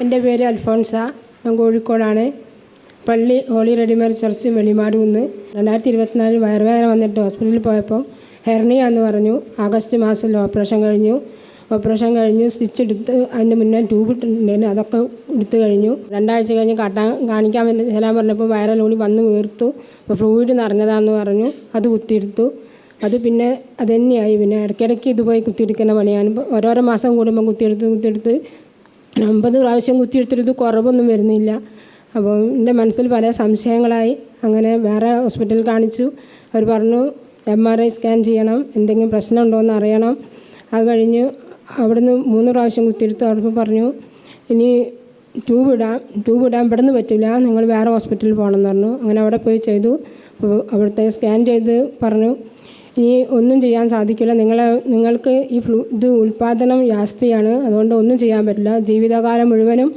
എന്റെ പേര് അൽഫോൺസ. ഞാൻ കോഴിക്കോടാണ്. പള്ളി ഹോളി റെഡിമേഡ് ചർച്ച് വെളിമാട് കുന്ന്. രണ്ടായിരത്തി ഇരുപത്തിനാലിൽ വയറുവേദന വന്നിട്ട് ഹോസ്പിറ്റലിൽ പോയപ്പോൾ ഹെർണിയ എന്ന് പറഞ്ഞു. ആഗസ്റ്റ് മാസത്തിൽ ഓപ്പറേഷൻ കഴിഞ്ഞു. ഓപ്പറേഷൻ കഴിഞ്ഞു. സ്റ്റിച്ച് എടുത്ത് അതിന് മുന്നേ ട്യൂബ് ഇട്ടിട്ടുണ്ടായിരുന്നു. അതൊക്കെ എടുത്തു കഴിഞ്ഞു. രണ്ടാഴ്ച കഴിഞ്ഞ് കാട്ടാൻ കാണിക്കാൻ വേണ്ടി ചെല്ലാൻ പറഞ്ഞപ്പോൾ വയറൽ കൂടി വന്ന് വീർത്തു. അപ്പോൾ ഫ്ലൂയിഡ് നിറഞ്ഞതാണെന്ന് പറഞ്ഞു. അത് കുത്തിയെടുത്തു അത് പിന്നെ അത് തന്നെയായി. പിന്നെ ഇടയ്ക്കിടയ്ക്ക് ഇത് പോയി കുത്തിയെടുക്കുന്ന പണിയാണ്. ഓരോരോ മാസം കൂടുമ്പോൾ കുത്തിയെടുത്ത് കുത്തിയെടുത്ത് അമ്പത് പ്രാവശ്യം കുത്തിയെടുത്തിട്ട് കുറവൊന്നും വരുന്നില്ല. അപ്പോൾ എന്റെ മനസ്സിൽ പല സംശയങ്ങളായി. അങ്ങനെ വേറെ ഹോസ്പിറ്റലിൽ കാണിച്ചു. അവർ പറഞ്ഞു എം ആർ ഐ സ്കാൻ ചെയ്യണം. എന്തെങ്കിലും പ്രശ്നം എന്ന് അറിയണം. അത് കഴിഞ്ഞ് അവിടുന്ന് മൂന്ന് പ്രാവശ്യം കുത്തിയെടുത്ത്. അവിടെ പറഞ്ഞു ഇനി ട്യൂബ് ഇടാം. ട്യൂബ് ഇടാൻ ഇവിടുന്ന് പറ്റില്ല. നിങ്ങൾ വേറെ ഹോസ്പിറ്റലിൽ പോകണം എന്ന് പറഞ്ഞു. അങ്ങനെ അവിടെ പോയി ചെയ്തു. അപ്പോൾ അവിടുത്തെ സ്കാൻ ചെയ്ത് പറഞ്ഞു ഇനി ഒന്നും ചെയ്യാൻ സാധിക്കില്ല. നിങ്ങൾ നിങ്ങൾക്ക് ഈ ഫ്ലൂ ഇത് ഉൽപ്പാദനം ജാസ്തിയാണ് അതുകൊണ്ട് ഒന്നും ചെയ്യാൻ പറ്റില്ല. ജീവിതകാലം മുഴുവനും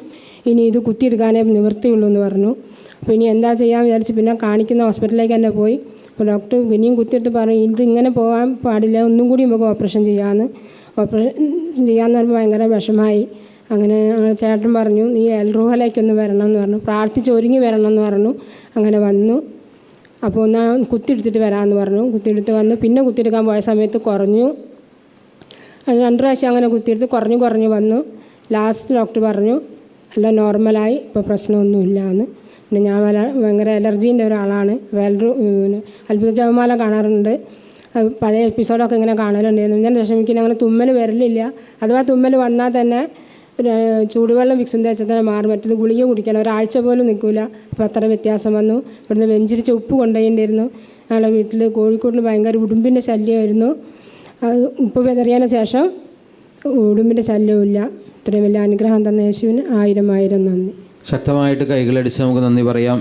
ഇനി ഇത് കുത്തിയെടുക്കാനേ നിവൃത്തിയുള്ളൂ എന്ന് പറഞ്ഞു. അപ്പോൾ ഇനി എന്താ ചെയ്യാൻ വിചാരിച്ച് പിന്നെ കാണിക്കുന്ന ഹോസ്പിറ്റലിലേക്ക് തന്നെ പോയി. അപ്പോൾ ഡോക്ടർ പിന്നെയും കുത്തിയെടുത്ത് പറഞ്ഞു ഇത് ഇങ്ങനെ പോകാൻ പാടില്ല. ഒന്നും കൂടി നമുക്ക് ഓപ്പറേഷൻ ചെയ്യാമെന്ന് ഓപ്പറേഷൻ ചെയ്യാമെന്ന് പറയുമ്പോൾ ഭയങ്കര വിഷമായി. അങ്ങനെ ചേട്ടൻ പറഞ്ഞു നീ എൽറൂഹലേക്കൊന്ന് വരണം എന്ന് പറഞ്ഞു. പ്രാർത്ഥിച്ച് ഒരുങ്ങി വരണം എന്ന് പറഞ്ഞു. അങ്ങനെ വന്നു. അപ്പോൾ ഞാൻ കുത്തിയെടുത്തിട്ട് വരാമെന്ന് പറഞ്ഞു. കുത്തിയെടുത്ത് വന്ന് പിന്നെ കുത്തിയെടുക്കാൻ പോയ സമയത്ത് കുറഞ്ഞു. രണ്ട് പ്രാവശ്യം അങ്ങനെ കുത്തിയെടുത്ത് കുറഞ്ഞു കുറഞ്ഞു വന്നു. ലാസ്റ്റ് ഡോക്ടർ പറഞ്ഞു എല്ലാം നോർമലായി ഇപ്പോൾ പ്രശ്നമൊന്നുമില്ല എന്ന് പിന്നെ ഞാൻ വല ഭയങ്കര എലർജീന്റെ ഒരാളാണ്. വേറൊരു പിന്നെ അത്ഭുത ജപമാല കാണാറുണ്ട്. പഴയ എപ്പിസോഡൊക്കെ ഇങ്ങനെ കാണലുണ്ടായിരുന്നു ഞാൻ വിഷമിക്കുന്ന അങ്ങനെ തുമ്മൽ വരലില്ല. അഥവാ തുമ്മൽ വന്നാൽ തന്നെ ഒരു ചൂടുവെള്ളം വിക്സും തേച്ചാൽ തന്നെ മാറും. മറ്റത് ഗുളിക കുടിക്കണം ഒരാഴ്ച പോലും നിൽക്കില്ല അപ്പോൾ അത്ര വ്യത്യാസം വന്നു. ഇവിടുന്ന് വെഞ്ചിരിച്ച് ഉപ്പ് കൊണ്ടുപോയിണ്ടായിരുന്നു. ഞങ്ങളുടെ വീട്ടിൽ കോഴിക്കോടിന് ഭയങ്കര ഉടുമ്പിന്റെ ശല്യമായിരുന്നു. അത് ഉപ്പ് വിതറിയതിന് ശേഷം ഉടുമ്പിന്റെ ശല്യമില്ല ഇത്രയും വലിയ അനുഗ്രഹം തന്ന യേശുവിന് ആയിരം ആയിരം നന്ദി. ശക്തമായിട്ട് കൈകളടിച്ച് നമുക്ക് നന്ദി പറയാം.